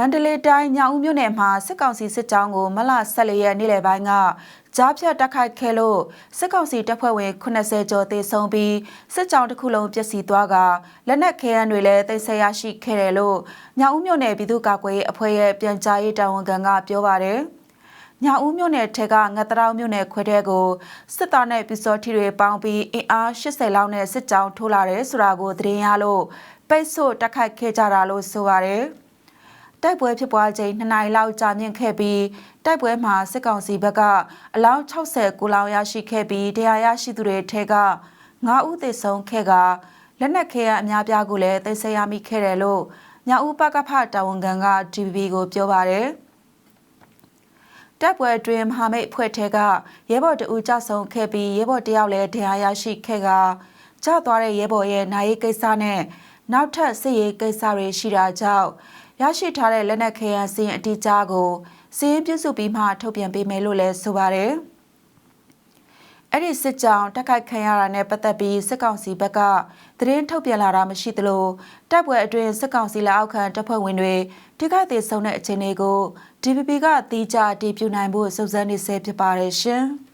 မန္တလေးတိုင်းညောင်ဦးမြို့နယ်မှာစစ်ကောင်စီစစ်ကြောင်းကိုမလ14ရက်နေ့လယ်ပိုင်းကကြားဖြတ်တိုက်ခိုက်ခဲ့လို့စစ်ကောင်စီတပ်ဖွဲ့ဝင်80ကျော်သေဆုံးပြီးစစ်ကြောင်းတစ်ခုလုံးပျက်စီးသွားကလက်နက်ခဲယမ်းတွေလည်းသိမ်းဆည်းရရှိခဲ့တယ်လို့ညောင်ဦးမြို့နယ်ပြည်သူ့ကာကွယ်ရေးအဖွဲ့ရဲ့ပြန်ကြားရေးတာဝန်ခံကပြောပါတယ်။ညာဦးမြို့နယ်ထက်ကငတ်တရောင်မြို့နယ်ခွဲတဲ့ကိုစစ်သားနဲ့ပစ္စည်းထီတွေပေါင်းပြီးအင်အား80လောက်နဲ့စစ်ကြောင်းထိုးလာတယ်ဆိုတာကိုသတင်းရလို့ပိတ်ဆို့တက်ခိုက်ခဲ့ကြတာလို့ဆိုပါတယ်။ တိုက်ပွဲဖြစ်ပွားချိန်2နိုင်လောက်ကြာမြင့်ခဲ့ပြီးတိုက်ပွဲမှာစစ်ကောင်စီဘက်ကအလောင်း60ကိုလောင်ရရှိခဲ့ပြီးတရားရရှိသူတွေထဲက9ဦးသေဆုံးခဲ့ကလက်နက်ခဲယမ်းအများပြားကိုလည်းသိမ်းဆည်းရမိခဲ့တယ်လို့ညာဦးပကဖတာဝန်ခံက DVB ကိုပြောပါတယ်တပ်ပွဲအတွင်းမဟာမိတ်အဖွဲ့ထဲကရဲဘော်တဦးကြဆုံခဲ့ပြီးရဲဘော်တယောက်လည်းတရားရရှိခဲ့ကကြသွားတဲ့ရဲဘော်ရဲ့နိုင်ရေးကိစ္စနဲ့ နောက်ထပ်စစ်ရေးကိစ္စတွေရှိတာကြောင့်ရရှိထားတဲ့လက်နက်ခဲယမ်းစီးရင်အတိအကျကိုစီးရင်ပြုစုပြီးမှထုတ်ပြန်ပေးမယ်လို့လည်းဆိုပါတယ်။အဲ့ဒီစစ်ကြောင်းတက်ခိုက်ခံရတာနဲ့ပတ်သက်ပြီးစစ်ကောင်စီဘက်ကသတင်းထုတ်ပြန်လာတာမရှိသလိုတပ်ပွဲအတွင်းစစ်ကောင်စီလက်အောက်ခံတပ်ဖွဲ့ဝင်တွေထိခိုက်သေးဆုံးတဲ့အခြေအနေကို DPP ကတီးကြအတည်ပြုနိုင်ဖို့စုံစမ်းနေဆဲဖြစ်ပါတယ်ရှင်။